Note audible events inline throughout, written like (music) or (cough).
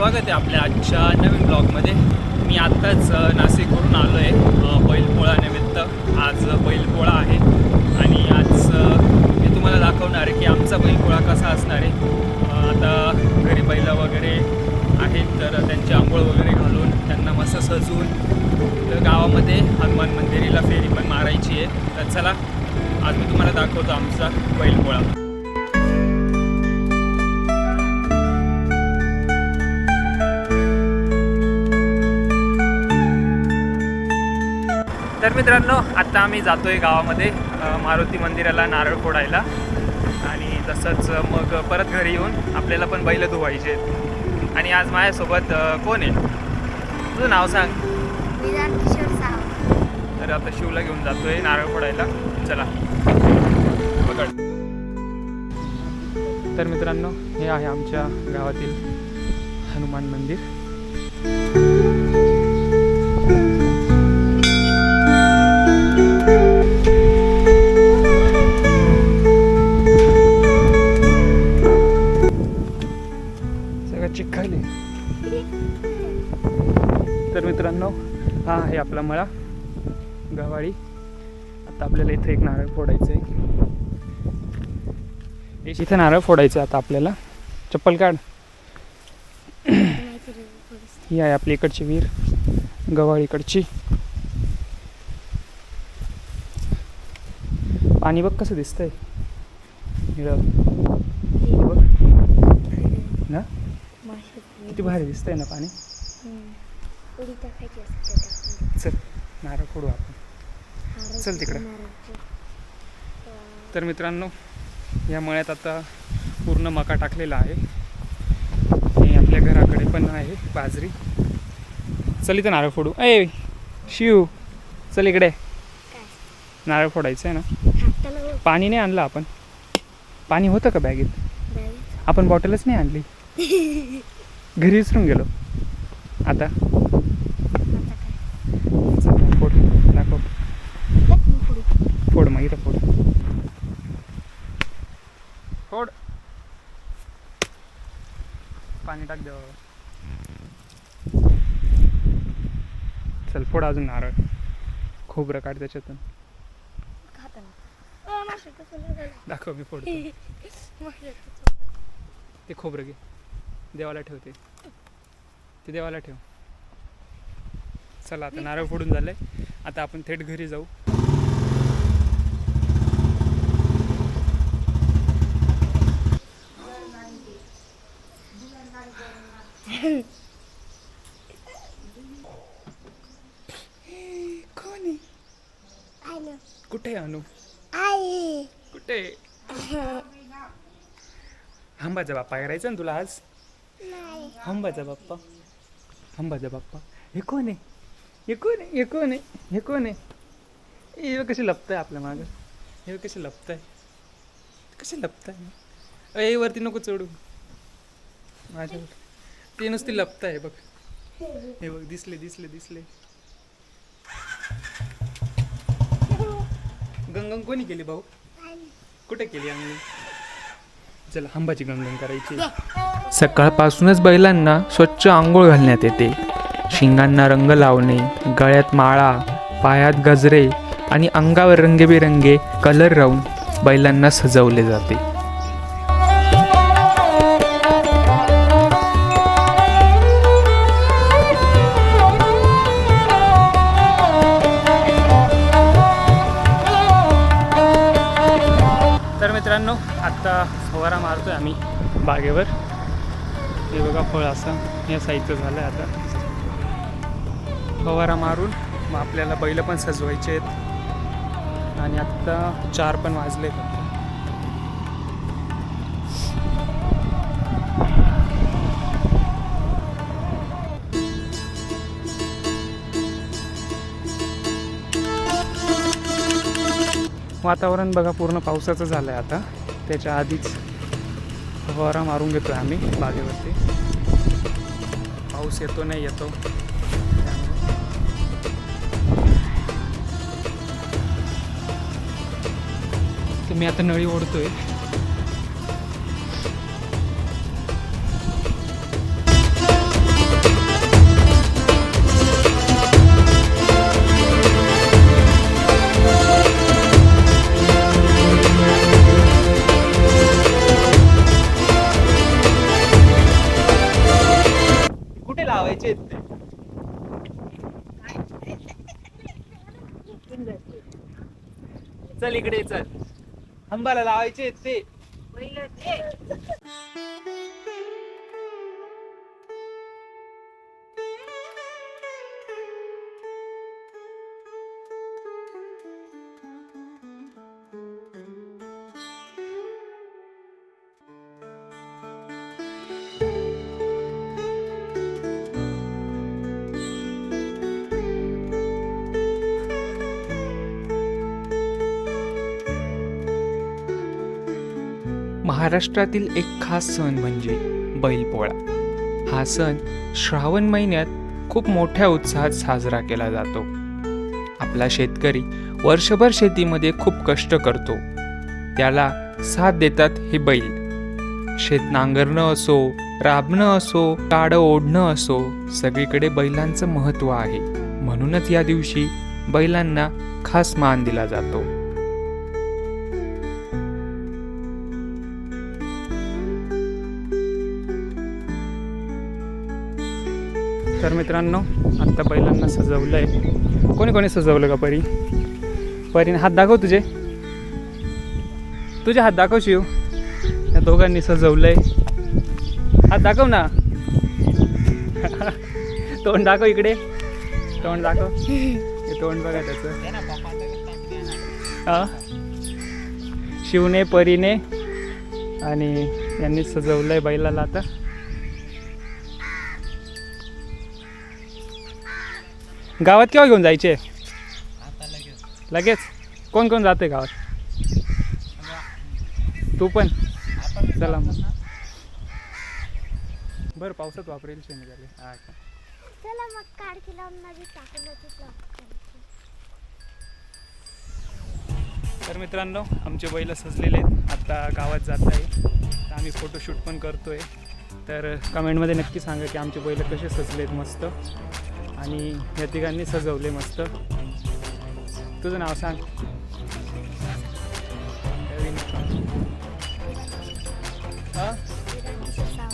स्वागत आहे आपल्या आजच्या नवीन ब्लॉगमध्ये. मी आत्ताच नाशिकवरून आलो आहे बैलपोळानिमित्त आज बैलपोळा आहे. आणि आज मी तुम्हाला दाखवणार आहे की आमचा बैलपोळा कसा असणार आहे. आता घरी बैलं वगैरे आहेत तर त्यांची आंघोळ वगैरे घालून त्यांना मस्त सजवून तर गावामध्ये हनुमान मंदिरीला फेरी पण मारायची आहे. तर चला आज मी तुम्हाला दाखवतो आमचा बैलपोळा. मित्रांनो आता आम्ही जातोय गावामध्ये अ, मारुती मंदिराला नारळ फोडायला. आणि तसंच मग परत घरी येऊन आपल्याला पण बैल धुवायचे आहेत. आणि आज माझ्यासोबत कोण आहे? तुझं नाव सांग. तर आता शिवला घेऊन जातोय नारळ फोडायला. चला. पकड. तर मित्रांनो हे आहे आमच्या गावातील हनुमान मंदिर. हा आहे आपला मळा. गवाळी आता आपल्याला इथे एक नारळ फोडायचं आहे इथे नारळ फोडायचं आहे आता आपल्याला. चप्पल काढ. ही आहे आपली इकडची विहीर. गवाळीकडची पाणी बघ कसं दिसतंय. हे बघ. ना? किती भारी दिसतंय ना पाणी. उडी टाकायची असते चल नारळ फोडू आपण. चल तिकडं. तर मित्रांनो या मळ्यात आता पूर्ण मका टाकलेला आहे. आणि आपल्या घराकडे पण आहे बाजरी. चल इथं नारळ फोडू. ए शिव चल इकडे. नारळ फोडायचं आहे ना? पाणी नाही आणलं आपण. पाणी होतं का बॅगेत? आपण बॉटलच नाही आणली. (laughs) घरी विसरून गेलो. आता चल फोड दाखव फोड इथं फोड फोड. पाणी टाक देवा. चल फोड अजून नारळ. खोबरं काढ त्याच्यातून. दाखव मी फोडतो. (laughs) ते खोबरं घे. देवाला ठेवते ते. देवाला ठेव. चला आता नारळ फोडून झालंय. आता आपण थेट घरी जाऊ कोण आहे कुठे आहे अनु? कुठे? हंबाचा बाप्पा करायचा ना तुला आज? हंबाचा बाप्पा? हंबाचा बाप्पा? हे कोण आहे? हे कोण आहे? हे कोण आहे? हे कोण आहे? हे कसे लपताय आपल्या मागं? हे कसे लपताय? कसे लपताय? ए वरती नको चढू. माझ्यावर ते नुसती लपताय बघ. हे बघ दिसले दिसले दिसले. गंगन कोणी केली भाऊ? कुठे केली आम्ही? चला आंबाची गंगन करायची. सकाळपासूनच बैलांना स्वच्छ आंघोळ घालण्यात येते. शिंगांना रंग लावणे गळ्यात माळा पायात गजरे आणि अंगावर रंगेबेरंगे कलर राहून बैलांना सजवले जाते. फवारा फवारा मारतोय आम्ही. बागेवर. हे बघा फळ असं या साईजचं झालं आहे आता. फवारा मारून मग आपल्याला बैल पण सजवायचे आहेत. आणि आत्ता चार पण वाजले. वातावरण बघा पूर्ण पावसाचं झालं आहे आता. त्याच्या आधीच फवारा मारून घेतो आम्ही बागेवरती. पाऊस येतो नाही येतो. तर मी आता नळी ओढतोय. चल इकडे चल. हंबाला लावायचे ते. महाराष्ट्रातील एक खास सण म्हणजे बैलपोळा. हा सण श्रावण महिन्यात खूप मोठ्या उत्साहात साजरा केला जातो. आपला शेतकरी वर्षभर शेतीमध्ये खूप कष्ट करतो. त्याला साथ देतात हे बैल. शेत नांगरणं असो राबणं असो काडं ओढणं असो सगळीकडे बैलांचं महत्त्व आहे. म्हणूनच या दिवशी बैलांना खास मान दिला जातो. तर मित्रांनो आत्ता बैलांना सजवलं आहे कोणी कोणी सजवलं का परी? परीने हात दाखव तुझे. तुझे हात दाखव शिव. या दोघांनी सजवलं आहे हात दाखव ना. (laughs) तोंड दाखव इकडे. तोंड दाखव. तोंड बघा त्याचं. शिवने परीने आणि यांनी सजवलं आहे बैलाला आता. गावात केव्हा घेऊन जायचे? लगेच. कोण कोण जाते गावात? तू पण? चला मग. बरं पावसात वापरेल शेणी झाले हा. का चला मग टाकून तर मित्रांनो आमचे बैल सजलेले आहेत. आता गावात जात आहे. तर आम्ही फोटोशूट पण करतोय. तर कमेंटमध्ये नक्की सांगा की आमचे बैल कसे सजलेत मस्त. आणि या तिघांनी सजवले मस्त. तुझं नाव सांग.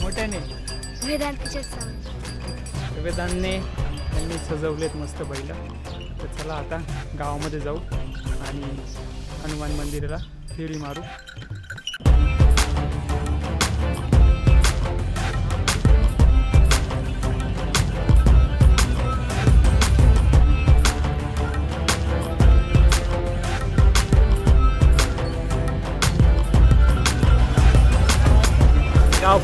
मोठ्याने? वेदांनी त्यांनी सजवलेत मस्त बैल. तर चला आता गावामध्ये जाऊ आणि हनुमान मंदिराला फेरी मारू.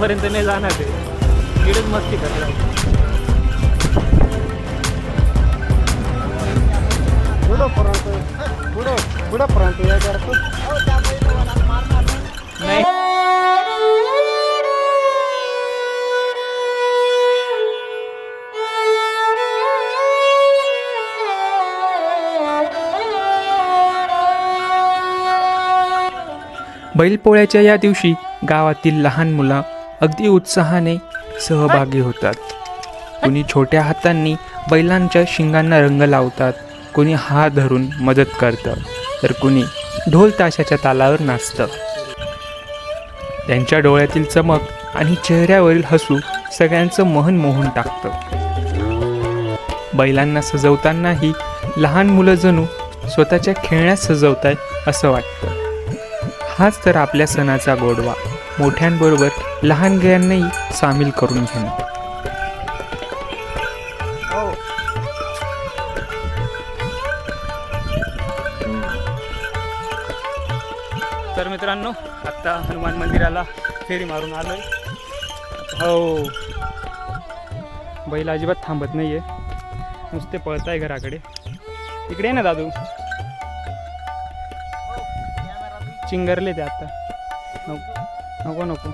गावपर्यंत नाही जाणार ते. इकडेच मस्ती नाही. बैलपोळ्याच्या या दिवशी गावातील लहान मुलं अगदी उत्साहाने सहभागी होतात. कुणी छोट्या हातांनी बैलांच्या शिंगांना रंग लावतात कुणी हात धरून मदत करतं तर कुणी ढोल ताशाच्या तालावर नाचतं. त्यांच्या डोळ्यातील चमक आणि चेहऱ्यावरील हसू सगळ्यांचं मन मोहून टाकतं. बैलांना सजवतानाही लहान मुलं जणू स्वतःच्या खेळण्यात सजवतायत असं वाटतं. हाच तर आपल्या सणाचा गोडवा. मोठ्यांबरोबर लहान गायांनाही सामील करून घेणे. तर मित्रांनो आत्ता हनुमान मंदिराला फेरी मारून आलो हो. बैल अजिबात थांबत नाहीये. नुसते पळत आहे घराकडे. इकडे ये ना दादू. चिंगरले ते आता. नको नको.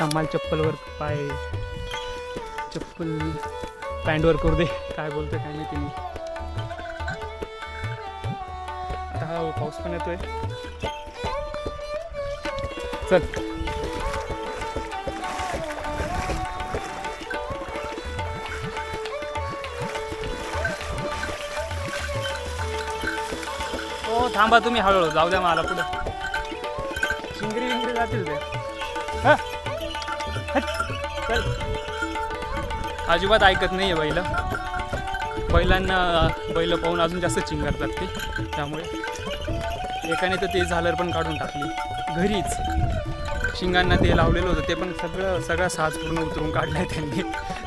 थांबाल चप्पलवर पाय. चप्पल पॅन्टवर करू दे. काय बोलतोय काय माहिती मी आता हा पाऊस पण येतोय. चल. हो थांबा तुम्ही हळूहळू. जाऊ द्या मला पुढं. जातील ते. हा? चल. अजिबात ऐकत नाही आहे बैल. बैलांना बैल पाहून अजून जास्त चिंगरतात ते. त्यामुळे एकाने तर ते झालर पण काढून टाकली. घरीच. शिंगांना ते लावलेलं होतं ते पण सगळं सगळा साज पूर्ण उतरून काढलाय त्यांनी.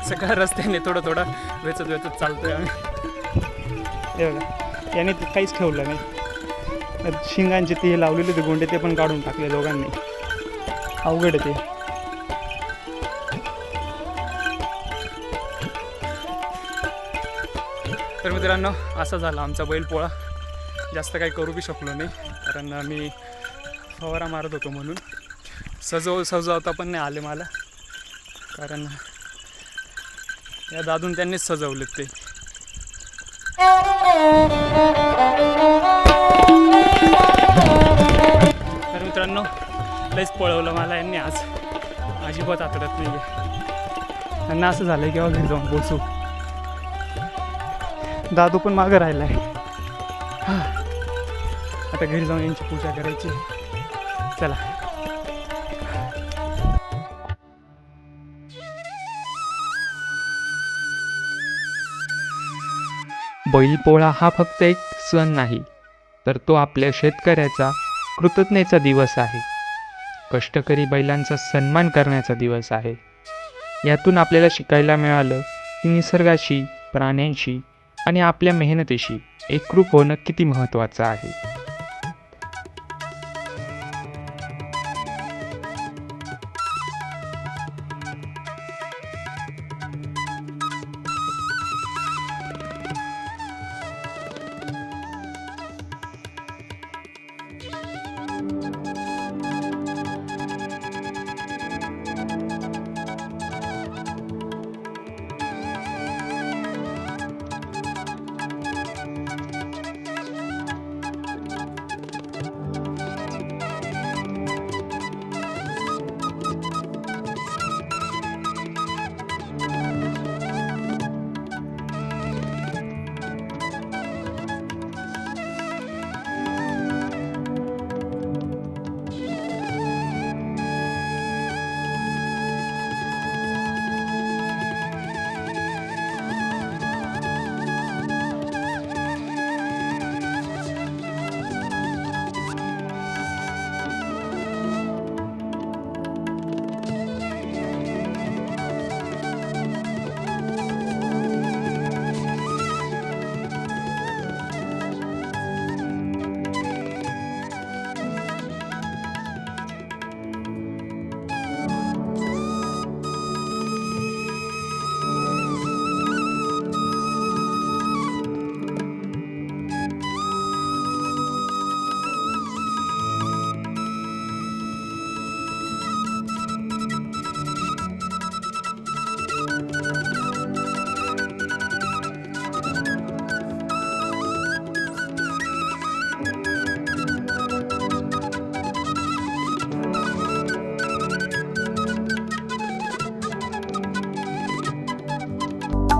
सगळ्या रस्त्याने थोडं थोडं वेचत वेचत चालतोय आम्ही. हे बघा याने ते काहीच ठेवलं नाही. शिंगांचे ते लावलेले होते गोंडे ते पण काढून टाकले दोघांनी. अवघड ते. तर मित्रांनो असा झाला आमचा बैलपोळा. जास्त काही करू बी शकलो नाही कारण मी फवारा मारत होतो म्हणून. सजव सजवता पण नाही आले मला कारण या दादून त्यांनीच सजवलेत ते. तर मित्रांनो लईच पळवलं मला यांनी आज. अजिबात आतडत नाही त्यांना असं झालं की घरी जाऊन पोचू दादू पण मागं राहिला आहे आता घरी जाऊन यांची पूजा करायची चला. बैलपोळा हा फक्त एक सण नाही तर तो आपल्या शेतकऱ्याचा कृतज्ञतेचा दिवस आहे. कष्टकरी बैलांचा सन्मान करण्याचा दिवस आहे. यातून आपल्याला शिकायला मिळालं की निसर्गाशी प्राण्यांशी आणि आपल्या मेहनतीशी एकरूप होणं किती महत्त्वाचं आहे.